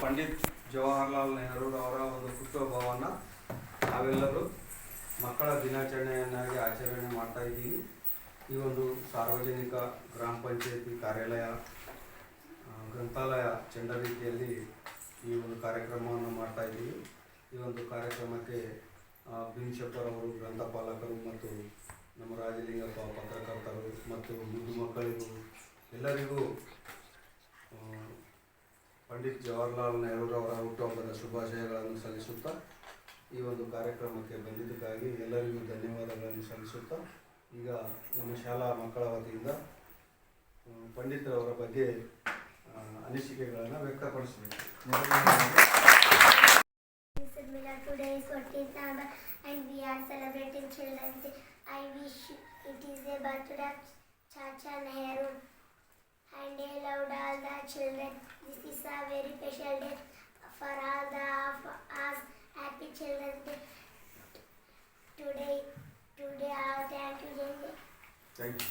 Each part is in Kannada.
ಪಂಡಿತ್ ಜವಾಹರ್ಲಾಲ್ ನೆಹರು ಅವರ ಒಂದು ಹುಟ್ಟುಹಬ್ಬವನ್ನು ನಾವೆಲ್ಲರೂ ಮಕ್ಕಳ ದಿನಾಚರಣೆಯನ್ನಾಗಿ ಆಚರಣೆ ಮಾಡ್ತಾ ಇದ್ದೀವಿ. ಈ ಒಂದು ಸಾರ್ವಜನಿಕ ಗ್ರಾಮ ಪಂಚಾಯತಿ ಕಾರ್ಯಾಲಯ ಗ್ರಂಥಾಲಯ ಗ್ರಂಥಾಲಯ ಚಂಡರೀತಿಯಲ್ಲಿ ಈ ಒಂದು ಕಾರ್ಯಕ್ರಮವನ್ನು ಮಾಡ್ತಾ ಇದ್ದೀವಿ. ಈ ಒಂದು ಕಾರ್ಯಕ್ರಮಕ್ಕೆ ಅವರು ಗ್ರಂಥಪಾಲಕರು ಮತ್ತು ನಮ್ಮ ರಾಜಲಿಂಗಪ್ಪ ಪತ್ರಕರ್ತರು ಮತ್ತು ಮುದ್ದು ಮಕ್ಕಳಿಗೂ ಎಲ್ಲರಿಗೂ ಪಂಡಿತ್ ಜವಾಹರ್ಲಾಲ್ ನೆಹರೂರವರ ಹುಟ್ಟುಹಬ್ಬದ ಶುಭಾಶಯಗಳನ್ನು ಸಲ್ಲಿಸುತ್ತಾ ಈ ಒಂದು ಕಾರ್ಯಕ್ರಮಕ್ಕೆ ಬಂದಿದ್ದಕ್ಕಾಗಿ ಎಲ್ಲರಿಗೂ ಧನ್ಯವಾದಗಳನ್ನು ಸಲ್ಲಿಸುತ್ತಾ ಈಗ ನಮ್ಮ ಶಾಲಾ ಮಕ್ಕಳ ವತಿಯಿಂದ ಪಂಡಿತರವರ ಬಗ್ಗೆ ಅನಿಸಿಕೆಗಳನ್ನು ವ್ಯಕ್ತಪಡಿಸಬೇಕು Mila today is 14th November and we are celebrating Children's Day. I wish it is the birthday of Chacha Nehru and I special day for all the of us happy children day. Today, today all thank you. Thank you.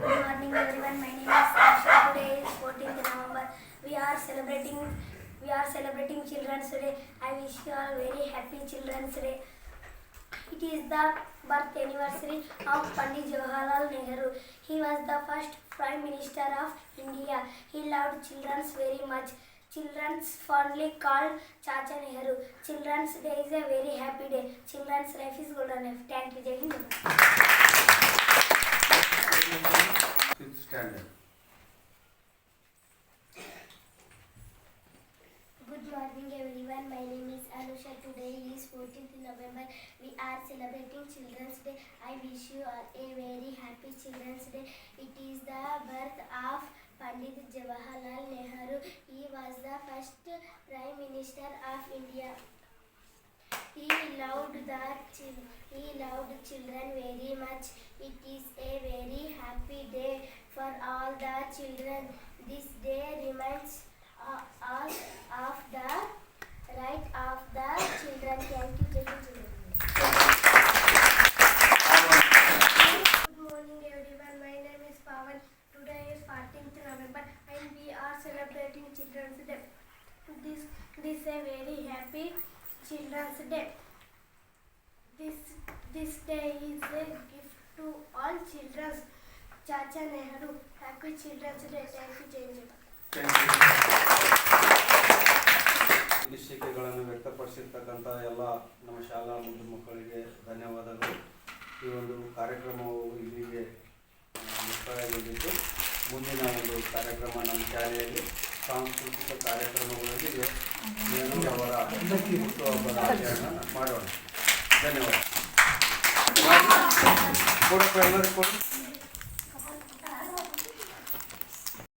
Good morning everyone, my name is Asha. Today is 14th November. We are celebrating we are celebrating Children's Day. I wish you all very happy Children's Day. It is the birth anniversary of Pandit Jawaharlal Nehru. He was the first Prime Minister of India. He loved children very much. Children's fondly called Chacha Nehru. Children's Day is a very happy day. Children's life is golden life. Thank you, Jai Hind. Fifth standard. We are celebrating Children's Day. I wish you all a very happy Children's Day. It is the birth of Pandit Jawaharlal Nehru. He was the first Prime Minister of India. He loved the he loved children very much. It is a very happy day for all the children. This day reminds This this is a very happy Children's Day. This this day is a gift to all children. Chacha Nehru. Happy Children's Day. Thank you, Jai Hind. ಅನಿಸಿಕೆಗಳನ್ನು ವ್ಯಕ್ತಪಡಿಸಿರ್ತಕ್ಕಂಥ ಎಲ್ಲ ನಮ್ಮ ಶಾಲಾ ಮುದ್ದು ಮಕ್ಕಳಿಗೆ ಧನ್ಯವಾದಗಳು ಈ ಒಂದು ಕಾರ್ಯಕ್ರಮವು ಇಲ್ಲಿಗೆ ಮುಕ್ತಾಯಗೊಂಡಿದ್ದು ಮುಂದಿನ ಒಂದು ಕಾರ್ಯಕ್ರಮ ನಮ್ಮ ಶಾಲೆಯಲ್ಲಿ ಸಾಂಸ್ಕೃತಿಕ ಕಾರ್ಯಕ್ರಮಗಳೊಂದಿಗೆ ನೆಹರು ಅವರ ಹುಟ್ಟುಹಬ್ಬದ ಆಚರಣೆ ಮಾಡೋಣ ಧನ್ಯವಾದ ಕೊಡಪ್ಪ ಎಲ್ಲರಿಗೂ ಕೊಡು